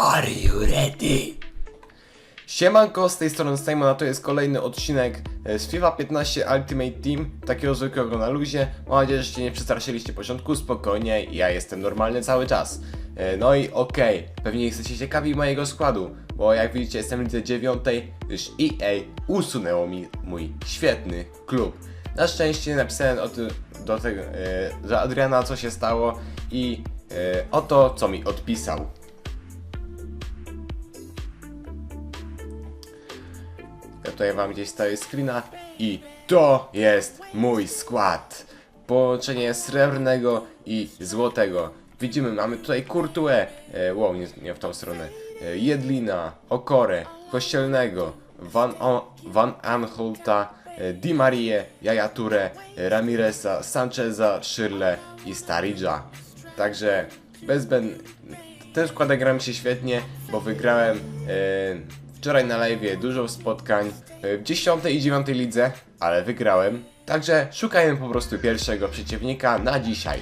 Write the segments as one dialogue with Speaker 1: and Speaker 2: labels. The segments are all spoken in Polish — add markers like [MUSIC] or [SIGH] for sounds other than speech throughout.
Speaker 1: Are you ready? Siemanko, z tej strony Simon, a to jest kolejny odcinek e, z FIFA 15 Ultimate Team, takiego zwykłego na luzie. Mam nadzieję, że się nie przestraszyliście początku, spokojnie, ja jestem normalny cały czas. E, No i okej, pewnie jesteście ciekawi mojego składu, bo jak widzicie jestem w lidze dziewiątej, gdyż EA usunęło mi mój świetny klub. Na szczęście napisałem o tym do tego, e, do Adriana co się stało i e, o to co mi odpisał. Tutaj wam gdzieś stawię screena i to jest mój skład. Połączenie srebrnego i złotego. Widzimy, mamy tutaj Courtois, e, wow, nie, nie w tą stronę, e, Jedlina, Okorę, Kościelnego, Van, o, Van Anholta, e, Di Marie, Jaja Touré, e, Ramireza, Sancheza, Szyrle i Staridża. Także bez. Ten składek gra mi się świetnie, bo wygrałem e, Wczoraj na live dużo spotkań e, w 10 i 9 lidze, ale wygrałem. Także szukajmy po prostu pierwszego przeciwnika na dzisiaj.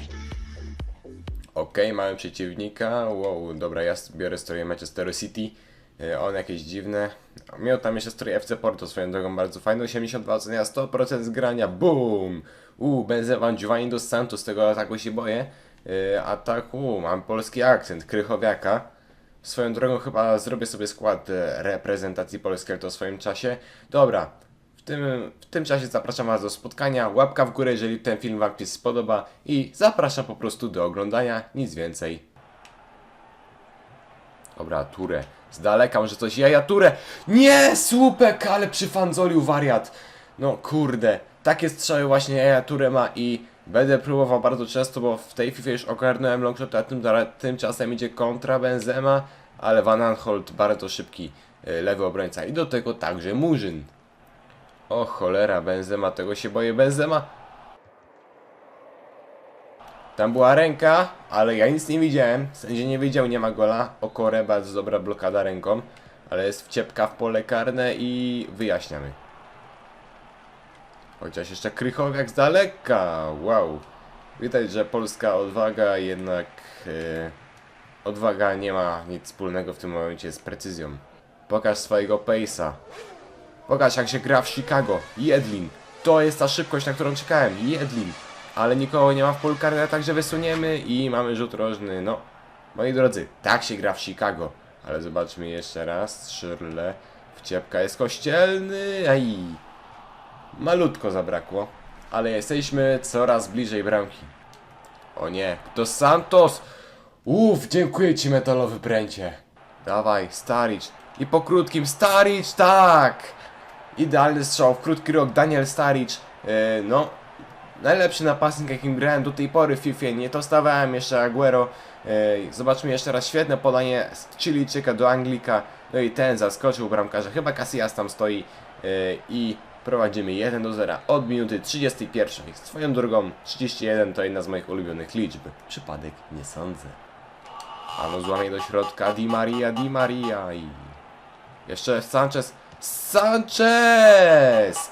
Speaker 1: Okej, mamy przeciwnika. Wow, dobra, ja biorę stroje Manchester City. E, On jakieś dziwne. Miał tam jeszcze strój FC Porto swoją drogą bardzo fajny. 82 ocenia, 100% zgrania. Boom! Uuu, Benzema, Giovanni dos Santos, tego ataku się boję. E, Ataku, mam polski akcent, Krychowiaka. Swoją drogą chyba zrobię sobie skład e, reprezentacji Polski, ale to w swoim czasie. Dobra, w tym, w tym czasie zapraszam Was do spotkania. Łapka w górę, jeżeli ten film Wam się spodoba. I zapraszam po prostu do oglądania, nic więcej. Dobra, Turę. Z daleka może coś jaja Turę. Nie, słupek, ale przyfanzolił wariat. No kurde, takie strzały właśnie jaja Turę ma i będę próbował bardzo często, bo w tej FIFA już ogarnąłem longshot, a tym, tymczasem idzie kontra Benzema, ale Van Aanholt bardzo szybki y, lewy obrońca i do tego także Murzyn. O cholera, Benzema, tego się boję, Benzema. Tam była ręka, ale ja nic nie widziałem. Sędzia nie wiedział, nie ma gola. Okore, bardzo dobra blokada ręką. Ale jest wciepka w pole karne i wyjaśniamy. Chociaż jeszcze Krychowiak z daleka. Wow. Widać, że polska odwaga jednak... e, odwaga nie ma nic wspólnego w tym momencie z precyzją. Pokaż swojego pace'a. Pokaż jak się gra w Chicago. Jedlin. To jest ta szybkość, na którą czekałem. Jedlin. Ale nikogo nie ma w polu także wysuniemy i mamy rzut rożny. No, moi drodzy, tak się gra w Chicago. Ale zobaczmy jeszcze raz. Szyrle. Wciepka jest kościelny. Aj. Malutko zabrakło. Ale jesteśmy coraz bliżej bramki. O nie, Dos Santos! Uff, dziękuję ci metalowy pręcie. Dawaj, Staric. I po krótkim Staric, tak! Idealny strzał w krótki rok, Daniel Staric. E, no, najlepszy napastnik jakim grałem do tej pory w FIFA. Nie to stawałem jeszcze Aguero. E, zobaczmy jeszcze raz świetne podanie z Chilijczyka do Anglika. No i ten zaskoczył bramkarza. Chyba Casillas tam stoi. E, I prowadzimy 1 do 0 od minuty 31. Swoją drogą 31 to jedna z moich ulubionych liczb. Przypadek nie sądzę. A no złamie do środka Di Maria, Di Maria i... Jeszcze Sanchez. Sanchez!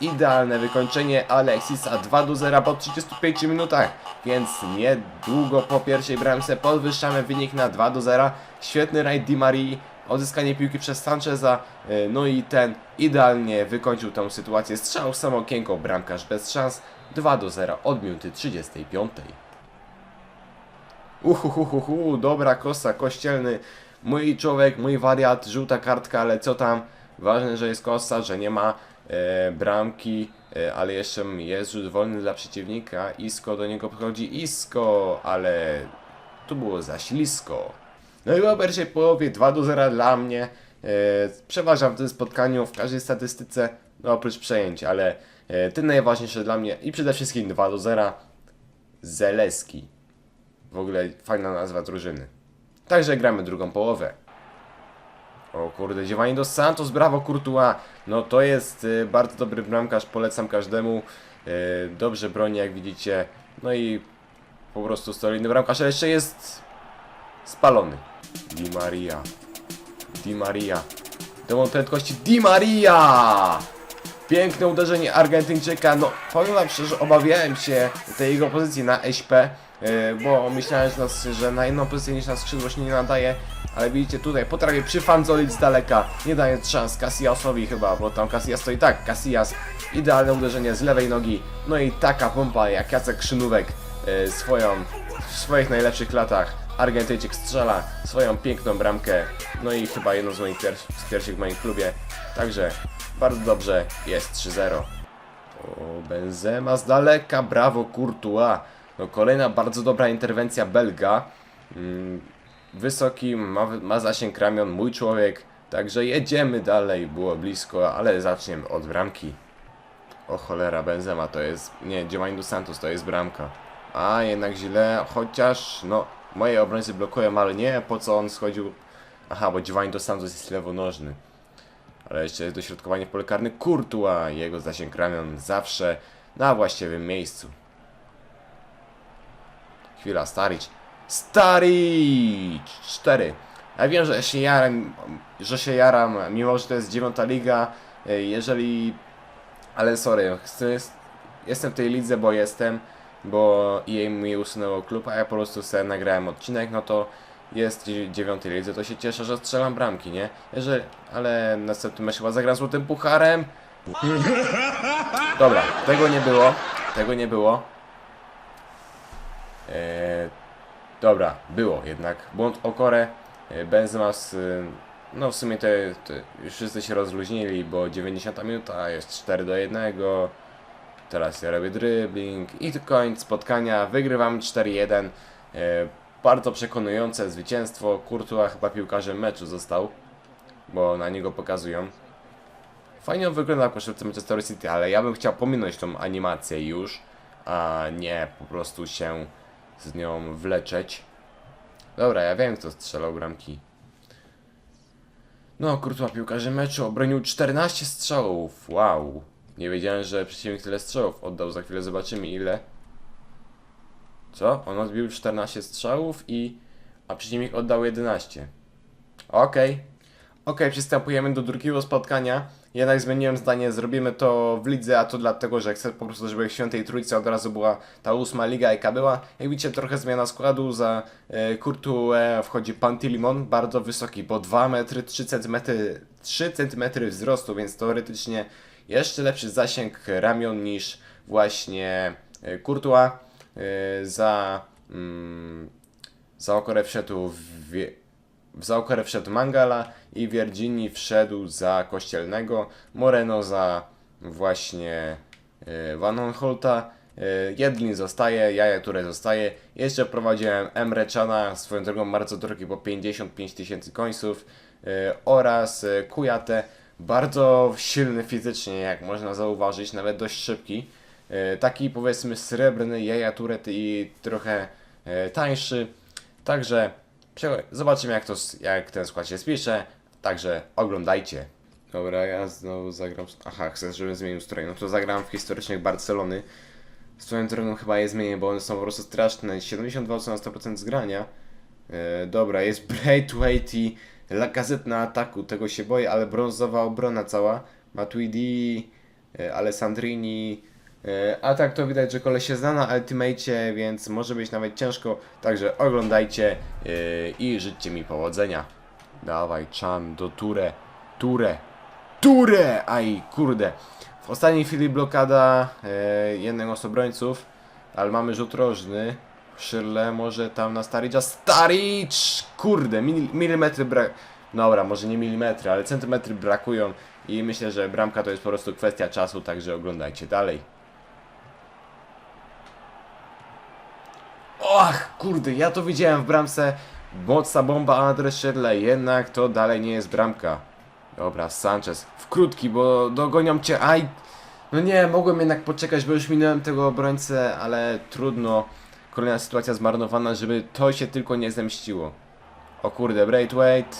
Speaker 1: Idealne wykończenie Alexisa 2 do 0 po 35 minutach. Więc niedługo po pierwszej bramce podwyższamy wynik na 2 do 0. Świetny rajd Di Marii. Odzyskanie piłki przez Sancheza. e, No i ten idealnie wykończył tę sytuację. Strzał w samo okienko, bramkarz bez szans. 2 do 0 od minuty 35. Uhuhuhuhu, dobra kosa, kościelny. Mój człowiek, mój wariat, żółta kartka, ale co tam? Ważne, że jest kosa, że nie ma e, bramki, e, ale jeszcze jest rzut wolny dla przeciwnika. Isko do niego przychodzi Isko, ale tu było za ślisko. No i po pierwszej połowie 2 do 0 dla mnie. E, przeważam w tym spotkaniu w każdej statystyce, no oprócz przejęć, ale e, tym najważniejsze dla mnie i przede wszystkim 2 do 0. Zeleski. W ogóle fajna nazwa drużyny. Także gramy drugą połowę. O kurde, Giovanni dos Santos, brawo Courtois. No to jest y, bardzo dobry bramkarz, polecam każdemu. Dobrze broni, jak widzicie. No i po prostu solidny bramkarz, ale jeszcze jest spalony. Di Maria. Di Maria. Demon prędkości Di Maria! Piękne uderzenie Argentyńczyka. No, powiem wam szczerze, obawiałem się tej jego pozycji na SP, e, bo myślałem, że, nas, że na jedną pozycję niż na skrzydło się nie nadaje, ale widzicie tutaj, potrafię przyfanzolić z daleka, nie dając szans Cassiasowi chyba, bo tam Cassias to i tak, Cassias, idealne uderzenie z lewej nogi, no i taka pompa jak Jacek Krzynówek e, swoją, w swoich najlepszych latach, Argentyjczyk strzela swoją piękną bramkę, no i chyba jedną z moich pier z pierwszych w moim klubie, także bardzo dobrze, jest 3-0. O, Benzema z daleka, brawo Courtois. No kolejna bardzo dobra interwencja Belga. Mm, wysoki, ma, ma zasięg ramion, mój człowiek. Także jedziemy dalej, było blisko, ale zaczniemy od bramki. O cholera, Benzema to jest, nie, Giovanni dos Santos to jest bramka. A, jednak źle, chociaż, no, moje obrońcy blokują, ale nie, po co on schodził. Aha, bo Giovanni dos Santos jest lewonożny. Ale jeszcze jest dośrodkowanie w pole karne Kurtua. Jego zasięg ramion zawsze na właściwym miejscu. Chwila, Staric. Staric! 4. Ja wiem, że się jaram, że się jaram, mimo że to jest dziewiąta liga. e, Jeżeli... Ale sorry, jestem w tej lidze, bo jestem, bo jej mi usunęło klub, a ja po prostu sobie nagrałem odcinek, no to jest dzie- dziewiątej lidze, to się cieszę, że strzelam bramki, nie? Jeżeli, ale następnym mecz chyba zagram złotym pucharem. Dobra, tego nie było, tego nie było. Eee, dobra, było jednak. Błąd o korę. E, Benzema z, no w sumie te już wszyscy się rozluźnili, bo 90 minuta jest 4 do 1. Teraz ja robię dribbling i koniec spotkania. Wygrywam 4-1. E, bardzo przekonujące zwycięstwo. Courtois chyba piłkarzem meczu został, bo na niego pokazują. Fajnie on wygląda w koszulce Manchester City, ale ja bym chciał pominąć tą animację już, a nie po prostu się z nią wleczeć. Dobra, ja wiem kto strzelał bramki. No, Courtois piłkarzem meczu obronił 14 strzałów. Wow. Nie wiedziałem, że przeciwnik tyle strzałów oddał. Za chwilę zobaczymy ile. Co? On odbił 14 strzałów i... A przeciwnik oddał 11. Okej. Okej, przystępujemy do drugiego spotkania. Jednak zmieniłem zdanie, zrobimy to w lidze, a to dlatego, że chcę po prostu, żeby w świętej trójce od razu była ta ósma liga, jaka była. Jak widzicie, trochę zmiana składu. Za e, wchodzi Pantilimon, bardzo wysoki, bo 2 metry 3 cm, 3 cm wzrostu, więc teoretycznie jeszcze lepszy zasięg ramion niż właśnie e. E, za, mm, za okorę wszedł w, w zaokorę wszedł Mangala i Wierdzini wszedł za Kościelnego, Moreno za właśnie e, Van Honholta, e, Jedlin zostaje, Jaja Ture zostaje. Jeszcze prowadziłem Emre Cana, swoją drogą bardzo drogi, bo 55 tysięcy końców e, oraz Kujate, bardzo silny fizycznie, jak można zauważyć, nawet dość szybki. Taki powiedzmy srebrny Jaja Turet i trochę tańszy. Także zobaczymy jak, to, jak ten skład się spisze. Także oglądajcie. Dobra, ja znowu zagram. Aha, chcę, żebym zmienił strój. No to zagram w historycznych Barcelony. Swoją drogą chyba je zmienię, bo one są po prostu straszne. 72 na 100% zgrania. E, dobra, jest [LAUGHS] Braithwaite i Lacazette na ataku. Tego się boję, ale brązowa obrona cała. Matuidi, e, Alessandrini. E, a tak to widać, że koleś się zna na Ultimate, więc może być nawet ciężko. Także oglądajcie e, i życzcie mi powodzenia. Dawaj, Chan do Ture. Ture. Ture! Aj, kurde. W ostatniej chwili blokada e, jednego z obrońców, ale mamy rzut rożny. Szyrle może tam na Staricza. Staricz! Kurde, mil, milimetry brak... Dobra, może nie milimetry, ale centymetry brakują i myślę, że bramka to jest po prostu kwestia czasu, także oglądajcie dalej. Och, kurde, ja to widziałem w bramce. Mocna bomba Andres Szyrle, jednak to dalej nie jest bramka. Dobra, Sanchez. W krótki, bo dogonią cię. Aj! No nie, mogłem jednak poczekać, bo już minąłem tego obrońcę, ale trudno. Kolejna sytuacja zmarnowana, żeby to się tylko nie zemściło. O kurde, Braithwaite.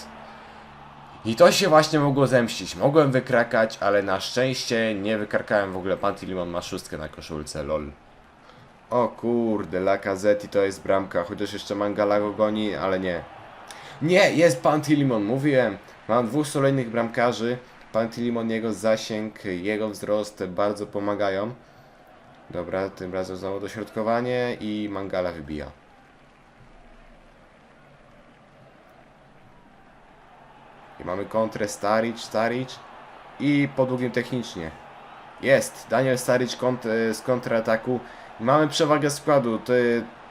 Speaker 1: I to się właśnie mogło zemścić. Mogłem wykrakać, ale na szczęście nie wykrakałem w ogóle. Pantilimon ma szóstkę na koszulce, lol. O kurde, Lacazette to jest bramka, chociaż jeszcze Mangala go goni, ale nie. Nie, jest Pantilimon, mówiłem. Mam dwóch solidnych bramkarzy. Pantilimon, jego zasięg, jego wzrost bardzo pomagają. Dobra, tym razem znowu dośrodkowanie i Mangala wybija. I mamy kontrę Staric, Staric i po długim technicznie. Jest, Daniel Staric kont z kontrataku. Mamy przewagę składu, to,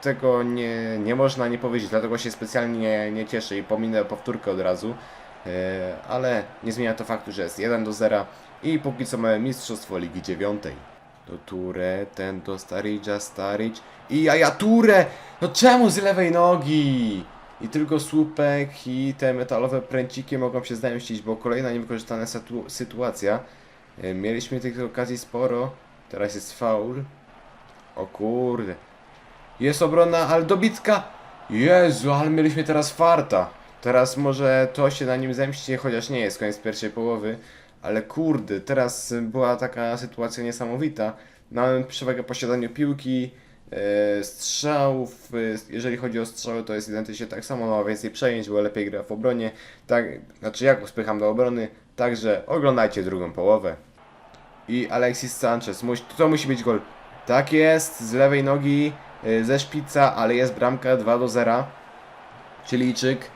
Speaker 1: tego nie, nie można nie powiedzieć, dlatego się specjalnie nie, nie cieszę i pominę powtórkę od razu. E, ale nie zmienia to faktu, że jest 1 do 0 i póki co mamy mistrzostwo Ligi 9. Do Ture, ten do Staricza, Staric i Jaja Ture! No czemu z lewej nogi? I tylko słupek i te metalowe pręciki mogą się znaleźć, bo kolejna niewykorzystana sytu- sytuacja. E, Mieliśmy tych okazji sporo, teraz jest faul. O kurde. Jest obrona, ale dobitka! Jezu, ale mieliśmy teraz farta. Teraz może to się na nim zemści, chociaż nie jest koniec pierwszej połowy. Ale kurde, teraz była taka sytuacja niesamowita. Mamy przewagę posiadaniu piłki, e, strzałów. e, Jeżeli chodzi o strzały, to jest identycznie tak samo, ma więcej przejęć, bo lepiej gra w obronie. Tak, znaczy ja go spycham do obrony. Także oglądajcie drugą połowę. I Alexis Sanchez. To musi być gol. Tak jest, z lewej nogi, y, ze szpica, ale jest bramka 2 do 0. Chilijczyk.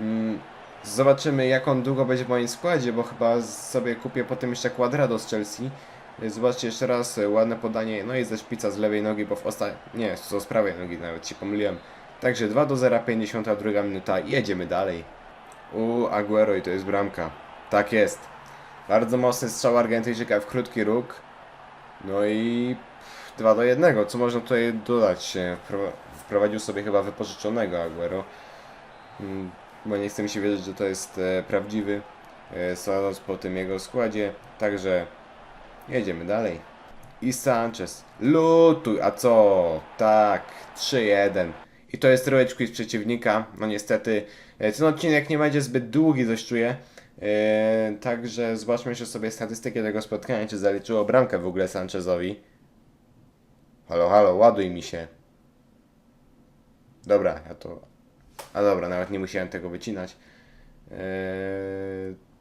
Speaker 1: Mm, Zobaczymy jak on długo będzie w moim składzie, bo chyba sobie kupię potem jeszcze Quadrado z Chelsea. Y, Zobaczcie jeszcze raz, y, ładne podanie, no i ze szpica z lewej nogi, bo w ostatniej, nie, to z prawej nogi nawet się pomyliłem. Także 2 do 0, 52 minuta jedziemy dalej. U Aguero i to jest bramka. Tak jest. Bardzo mocny strzał Argentyńczyka w krótki róg. No i 2 do 1. Co można tutaj dodać? E, wpro- Wprowadził sobie chyba wypożyczonego Aguero. Mm, Bo nie chce mi się wierzyć, że to jest e, prawdziwy. e, Sądząc po tym jego składzie. Także jedziemy dalej. I Sanchez. Lutuj, a co? Tak, 3-1. I to jest troszeczkę z przeciwnika. No niestety, ten odcinek nie będzie zbyt długi, dość czuję. E, także zobaczmy jeszcze sobie statystykę tego spotkania, czy zaliczyło bramkę w ogóle Sanchezowi. Halo, halo, ładuj mi się. Dobra, ja to... A dobra, nawet nie musiałem tego wycinać. Eee,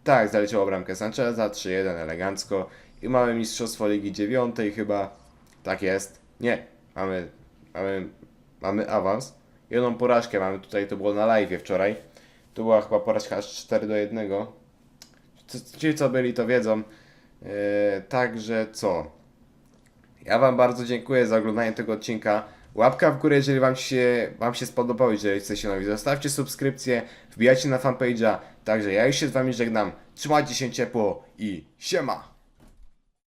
Speaker 1: tak, zaliczyło bramkę Sancheza, 3-1 elegancko. I mamy Mistrzostwo Ligi 9 chyba. Tak jest. Nie, mamy, mamy, mamy awans. Jedną porażkę mamy tutaj, to było na live wczoraj. To była chyba porażka aż 4 do 1. C- Ci co byli to wiedzą. Eee, także co? Ja Wam bardzo dziękuję za oglądanie tego odcinka. Łapka w górę, jeżeli Wam się, wam się spodobało, jeżeli chcecie nowi. Zostawcie subskrypcję, wbijajcie na fanpage'a. Także ja już się z Wami żegnam. Trzymajcie się ciepło i siema!